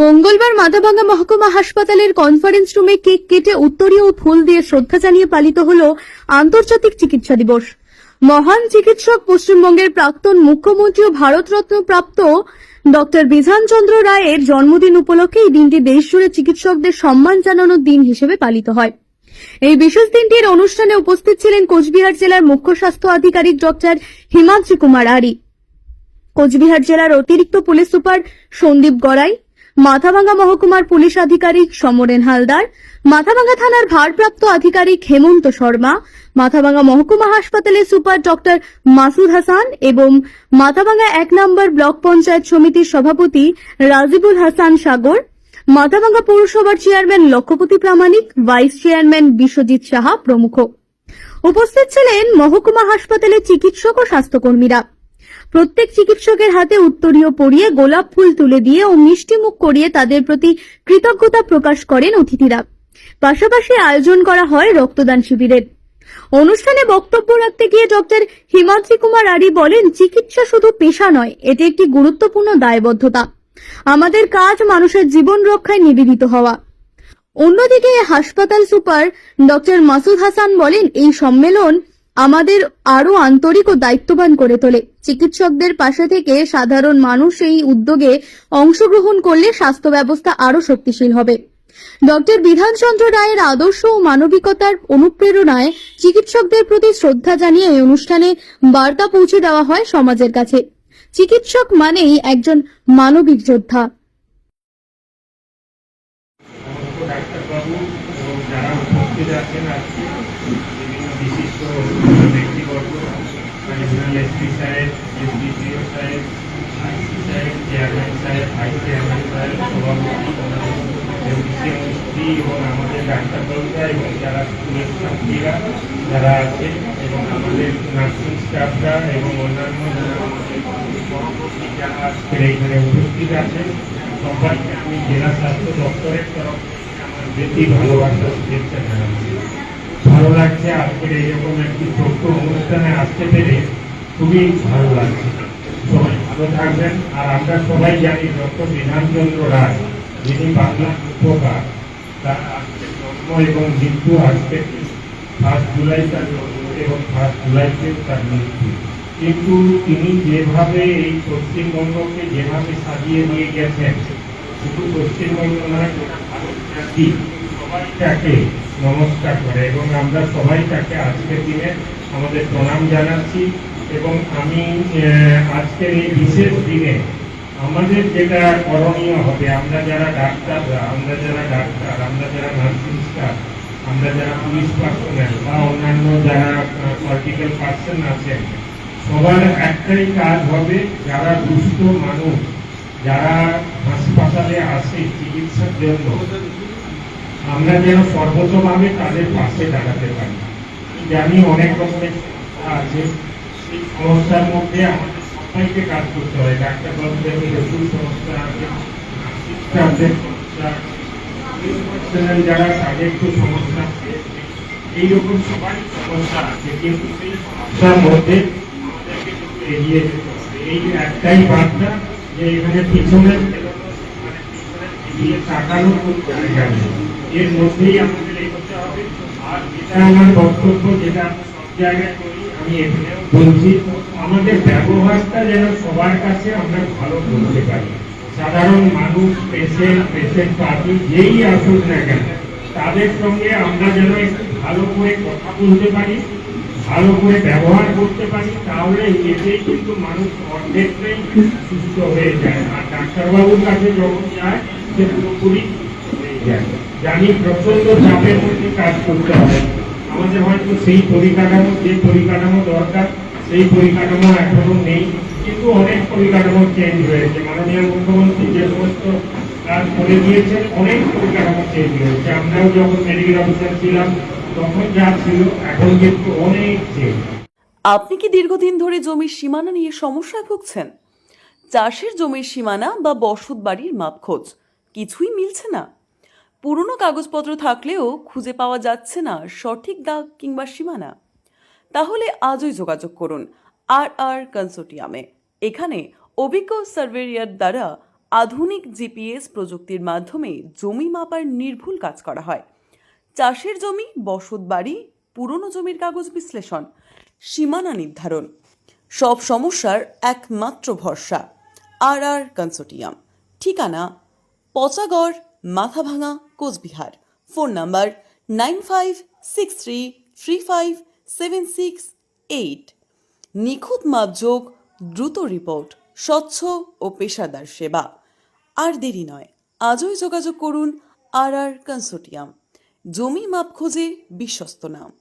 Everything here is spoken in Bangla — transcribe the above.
মঙ্গলবার মাথাভাঙ্গা মহকুমা হাসপাতালের কনফারেন্স রুমে কেক কেটে উত্তরীয় ফুল দিয়ে শ্রদ্ধা জানিয়ে পালিত হল আন্তর্জাতিক চিকিৎসা দিবস। মহান চিকিৎসক পশ্চিমবঙ্গের প্রাক্তন মুখ্যমন্ত্রী ও ভারতরত্ন প্রাপ্ত ডক্টর বিধানচন্দ্র রায়ের জন্মদিন উপলক্ষে এই দিনটি দেশজুড়ে চিকিৎসকদের সম্মান জানানোর দিন হিসেবে পালিত হয়। এই বিশেষ দিনটির অনুষ্ঠানে উপস্থিত ছিলেন কোচবিহার জেলার মুখ্য স্বাস্থ্য আধিকারিক ডক্টর হিমাদ্রি কুমার আরি। কোচবিহার জেলার অতিরিক্ত পুলিশ সুপার সন্দীপ গড়াই মাথাভাঙ্গা মহকুমার পুলিশ আধিকারিক সমরেন হালদার, মাথাভাঙ্গা থানার ভারপ্রাপ্ত আধিকারিক হেমন্ত শর্মা, মাথাভাঙ্গা মহকুমা হাসপাতালের সুপার ডক্টর মাসুদ হাসান এবং মাথাভাঙ্গা এক নম্বর ব্লক পঞ্চায়েত সমিতির সভাপতি রাজিবুল হাসান সাগর, মাথাভাঙ্গা পৌরসভার chairman Lakshyapati Pramanik, vice chairman Biswajit Saha প্রমুখ। উপস্থিত ছিলেন মহকুমা হাসপাতালের চিকিৎসক ও স্বাস্থ্যকর্মীরা। প্রত্যেক চিকিৎসকের হাতে উত্তরীয় পরিয়ে গোলাপ ফুল তুলে দিয়ে ও মিষ্টি মুখ করিয়ে তাদের প্রতি কৃতজ্ঞতা প্রকাশ করেন অতিথিরা। পাশাপাশি আয়োজন করা হয় রক্তদান শিবিরের অনুষ্ঠানে বক্তব্য রাখতে গিয়ে ডক্টর হিমাদ্রি কুমার আরি বলেন, চিকিৎসা শুধু পেশা নয়, এটি একটি গুরুত্বপূর্ণ দায়বদ্ধতা। আমাদের কাজ মানুষের জীবন রক্ষায় নিবেদিত হওয়া। অন্যদিকে হাসপাতাল সুপার ডক্টর মাসুদ হাসান বলেন, এই সম্মেলন আমাদের আরও আন্তরিক ও দায়িত্ববান করে তোলে। চিকিৎসকদের পাশে থেকে সাধারণ মানুষ এই উদ্যোগে অংশগ্রহণ করলে স্বাস্থ্য ব্যবস্থা আরও শক্তিশীল হবে। ডক্টর বিধানচন্দ্র রায়ের আদর্শ ও মানবিকতার অনুপ্রেরণায় চিকিৎসকদের প্রতি শ্রদ্ধা জানিয়ে এই অনুষ্ঠানে বার্তা পৌঁছে দেওয়া হয় সমাজের কাছে। চিকিৎসক মানেই একজন মানবিক যোদ্ধা। যারা উপস্থিত আছেন আজকে বিশিষ্ট ব্যক্তিবর্গ ন্যাশনাল এসপি সাহেব এসডিপিও সাহেব আইসি সাহেব চেয়ারম্যান সাহেব ভাইস চেয়ারম্যান সাহেব সভাপতি মুখ্যমন্ত্রী এবং আমাদের ডাক্তারবাবুরা এবং যারা স্কুলের ছাত্রীরা যারা আছেন এবং আমাদের নার্সিং স্টাফরা এবং অন্যান্য যারা আমাদের এখানে উপস্থিত আছেন, সবাইকে আমি জেলা স্বাস্থ্য দপ্তরের তরফ থেকে আমার বেশি ভালোবাসা শুভেচ্ছা জানাচ্ছি। ভালো লাগছে। আজকের এইরকম একটি ছোট্ট অনুষ্ঠানে আসতে পেরে খুবই ভালো লাগছে। সবাই ভালো থাকবেন। আর আমরা সবাই জানি ডক্টর বিধানচন্দ্র রায়, যিনি বাংলা উপকার, তার আজকে জন্ম এবং মৃত্যু আজকে ফার্স্ট জুলাই তার জন্ম এবং ফার্স্ট জুলাইতে তার মৃত্যু। কিন্তু তিনি যেভাবে এই পশ্চিমবঙ্গকে যেভাবে সাজিয়ে নিয়ে গেছেন, শুধু পশ্চিমবঙ্গ নয়, গোটা ভারত জাতি সবাই তাকে নমস্কার করে এবং আমরা সবাই তাকে আজকের দিনে আমাদের প্রণাম জানাচ্ছি এবং আমি আজকের এই বিশেষ দিনে আমাদের যেটা করণীয় হবে, আমরা যারা ডাক্তাররা, আমরা যারা ডাক্তার, আমরা যারা নার্সিং স্টাফ আমরা যারা পুলিশ পার্সোনাল বা অন্যান্য যারা পলিটিক্যাল পার্সন আছেন, সবার একটাই কাজ হবে যারা দুস্থ মানুষ, যারা হাসপাতালে আসে চিকিৎসার জন্য আমরা যেন সর্বতভাবে তাদের পাশে দাঁড়াতে পারি। জানি অনেক রকমের আছে সেই সমস্যার মধ্যে আমাদের সবাইকে কাজ করতে হয়। ডাক্তারবাবুদের প্রচুর সমস্যা আছে নার্সিং সমস্যা যারা তাদের একটু সমস্যা আছে, এইরকম সবাই সমস্যা আছে। কিন্তু সেই সমস্যার মধ্যে আমাদেরকে এগিয়ে যেতে হবে। এই একটাই বার্তা যে এখানে পিছনের আমাদের ব্যবহারটা যেন সবার কাছে আমরা ভালো করতে পারি। সাধারণ মানুষ পেশেন্ট পেশেন্ট পার্টি যেই আসুক না কেন, তাদের সঙ্গে আমরা যেন একটু ভালো করে কথা বলতে পারি, ভালো করে ব্যবহার করতে পারি, তাহলে এতেই কিন্তু মানুষ অর্ধেকটাই সুস্থ হয়ে যায়। আর ডাক্তারবাবুর কাছে যখন যায় জানি প্রচণ্ড চাপের মধ্যে কাজ করতে আমাদের হয়তো সেই পরিকাঠামো, যে পরিকাঠামো দরকার, সেই পরিকাঠামো এখনও নেই। কিন্তু অনেক পরিকাঠামো চেঞ্জ হয়েছে। মাননীয় মুখ্যমন্ত্রী যে সমস্ত কাজ করে দিয়েছেন, অনেক পরিকাঠামো চেঞ্জ হয়েছে। আমরাও যখন মেডিকেল অফিসার ছিলাম, তখন যা ছিল, এখন কিন্তু অনেক চেঞ্জ আপনি কি দীর্ঘদিন ধরে জমির সীমানা নিয়ে সমস্যায় ভুগছেন? চাষের জমির সীমানা বা বসত বাড়ির মাপখোঁজ। কিছুই মিলছে না। পুরনো কাগজপত্র থাকলেও খুঁজে পাওয়া যাচ্ছে না সঠিক দাগ কিংবা সীমানা। তাহলে আজই যোগাযোগ করুন আর আর কনসোর্টিয়ামে। এখানে অভিজ্ঞ সার্ভেরিয়ার দ্বারা আধুনিক জিপিএস প্রযুক্তির মাধ্যমে জমি মাপার নির্ভুল কাজ করা হয়। চাষের জমি, বসত বাড়ি, পুরনো জমির কাগজ বিশ্লেষণ, সীমানা নির্ধারণ, সব সমস্যার একমাত্র ভরসা আর আর কনসোর্টিয়াম। ঠিকানা Pachagarh, Mathabhanga, Cooch Behar. Phone number nine five, six three three five, seven six eight. নিখুঁত মাপযোগ, দ্রুত রিপোর্ট, স্বচ্ছ ও পেশাদার সেবা। আর দেরি নয়, আজই যোগাযোগ করুন আর আর কনসোর্টিয়াম। জমি মাপ খোঁজে বিশ্বস্ত নাম।